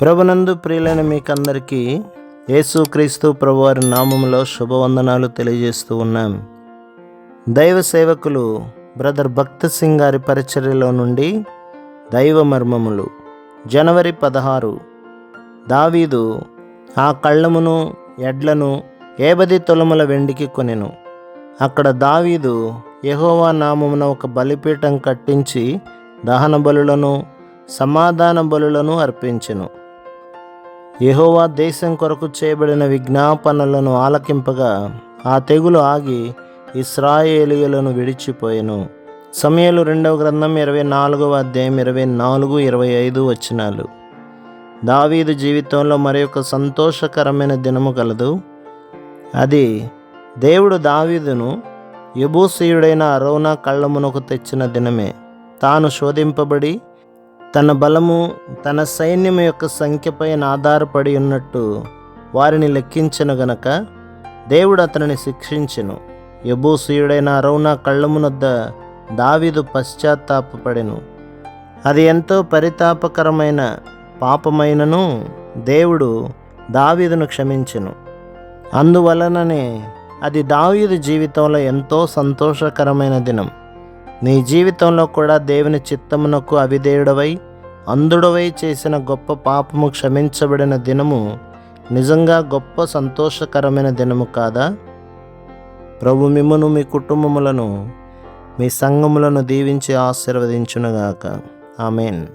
ప్రభునందు ప్రియులైన మీకందరికీ యేసుక్రీస్తు ప్రభువారి నామములో శుభవందనాలు తెలియజేస్తూ ఉన్నాం. దైవ సేవకులు బ్రదర్ భక్త సింగ్ గారి పరిచర్యలో నుండి దైవ మర్మములు. జనవరి పదహారు దావీదు ఆ కళ్ళమును ఎడ్లను ఏబది తొలముల వెండికి కొనెను. అక్కడ దావీదు యహోవా నామమున ఒక బలిపీఠం కట్టించి దహన బలులను సమాధాన బలులను అర్పించెను. యహోవా దేశం కొరకు చేయబడిన విజ్ఞాపనలను ఆలకింపగా ఆ తెగులు ఆగి ఇస్రాయేలీయులను విడిచిపోయెను. సమయలు రెండవ గ్రంథం ఇరవై నాలుగవ అధ్యాయం ఇరవై నాలుగు ఇరవై ఐదు వచనాలు. దావీదు జీవితంలో మరి ఒక సంతోషకరమైన దినము కలదు. అది దేవుడు దావీదును యబూసీయుడైన అరోనా కళ్ళమునకు తెచ్చిన దినమే. తాను శోధింపబడి తన బలము తన సైన్యం యొక్క సంఖ్యపైన ఆధారపడి ఉన్నట్టు వారిని లెక్కించను గనక దేవుడు అతనిని శిక్షించెను. యబూసీయుడైన అరౌనా కళ్ళమునొద్ద దావీదు పశ్చాత్తాపపడెను. అది ఎంతో పరితాపకరమైన పాపమైనను దేవుడు దావీదును క్షమించెను. అందువలననే అది దావీదు జీవితంలో ఎంతో సంతోషకరమైన దినం. నీ జీవితంలో కూడా దేవుని చిత్తమునకు అవిధేయుడవై అంధుడవై చేసిన గొప్ప పాపము క్షమించబడిన దినము నిజంగా గొప్ప సంతోషకరమైన దినము కాదా? ప్రభు మిమ్మను మీ కుటుంబములను మీ సంఘములను దీవించి ఆశీర్వదించునుగాక. ఆమెన్.